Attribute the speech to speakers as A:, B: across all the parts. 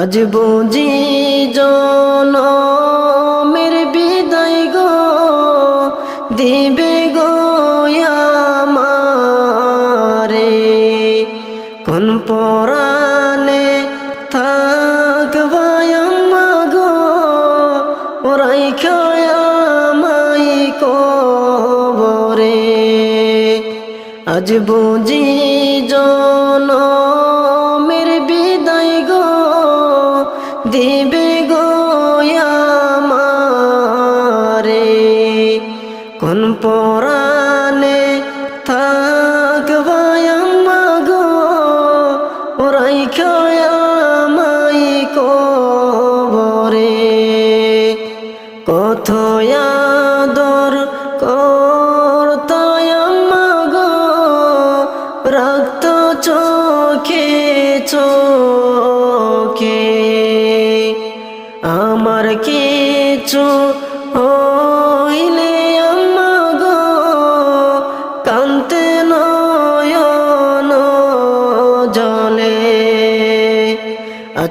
A: আজ বুঝি জনমের বিদায় গো, দিবে গো আমারে। কোন পরাণে থাকবাই আম্মা গো, ওরাই খায়ামাই কবরে। আজ বুঝি জনমের দিবে গো আমারে। কোন পরাণে আম্মা গো? ওরাই খায়ামাই কবরে। কত আদর করতায় আম্মা গো? রক্ত চোখে চোখে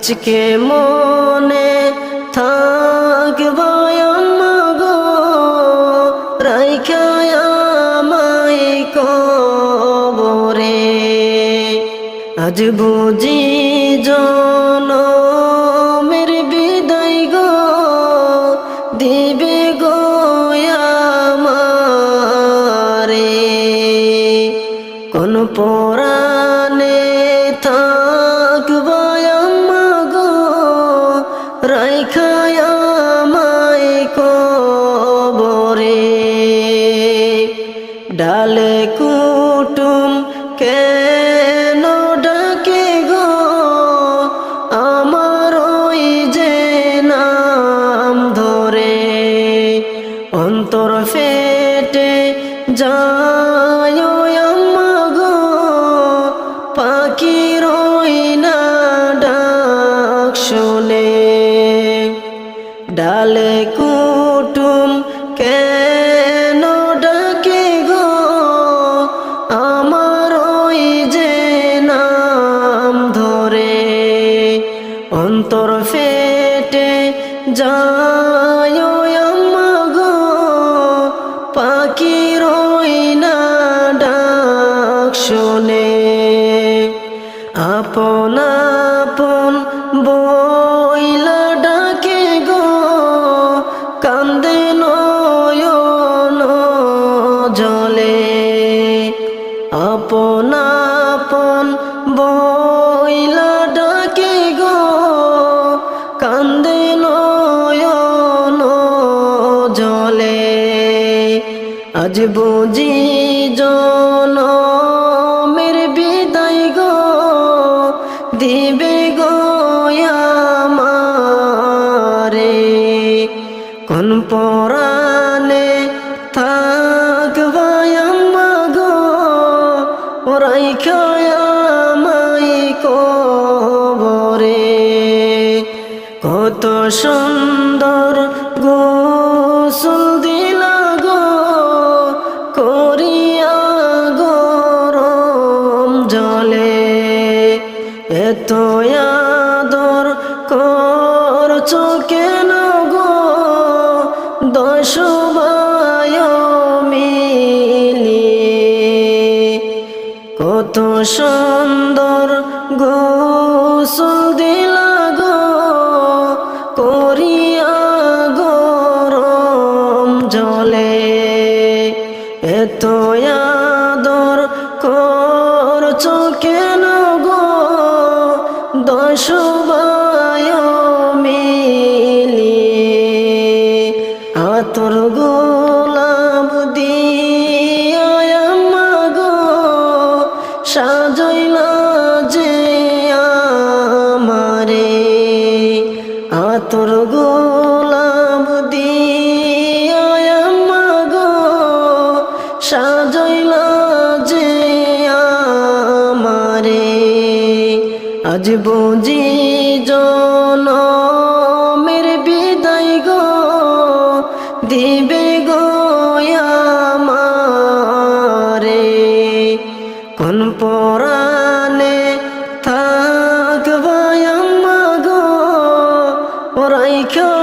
A: আজকে মনে থাকব আম্মা গো রাইখায় আমায় কবরে। আজ বুঝি জনমের রাইখায় আমায় কবরে। ডালে কুটুম কেন ডাকে গো? আমার ওই যে নাম ধরে। অন্তর ফেটে যায় ডালে কুটুম কেন ডাকে গো? আমার ওই যে নাম ধরে অন্তর ফেটে যায় গো পাখি রই না ডাক শুনে। আপন আপন বইলা আপন আপন বইলা ডাকে গো, কান্দে নয়ন জলে। আজ বুঝি জন মের বিদায় গো, দিবে ওরাই খায়ামাই কবরে। কত সুন্দর গো, করিয়া গরম জলে। এত আদর করছ কেন গো, দশ কত সুন্দর গোসল দিলা গো, করিয়া গরম জলে। এত আদর করছ কেন গো? দশ বায় মিলিয়ে আতর গোলাপ দিয়া আতর গোলাপ দিয়া আম্মা গো সাজইলা যে আমারে। আজ বুঝি জনমের বিদায় গো, দিবে গো আমারে। কোন পরাণে রাইখায়া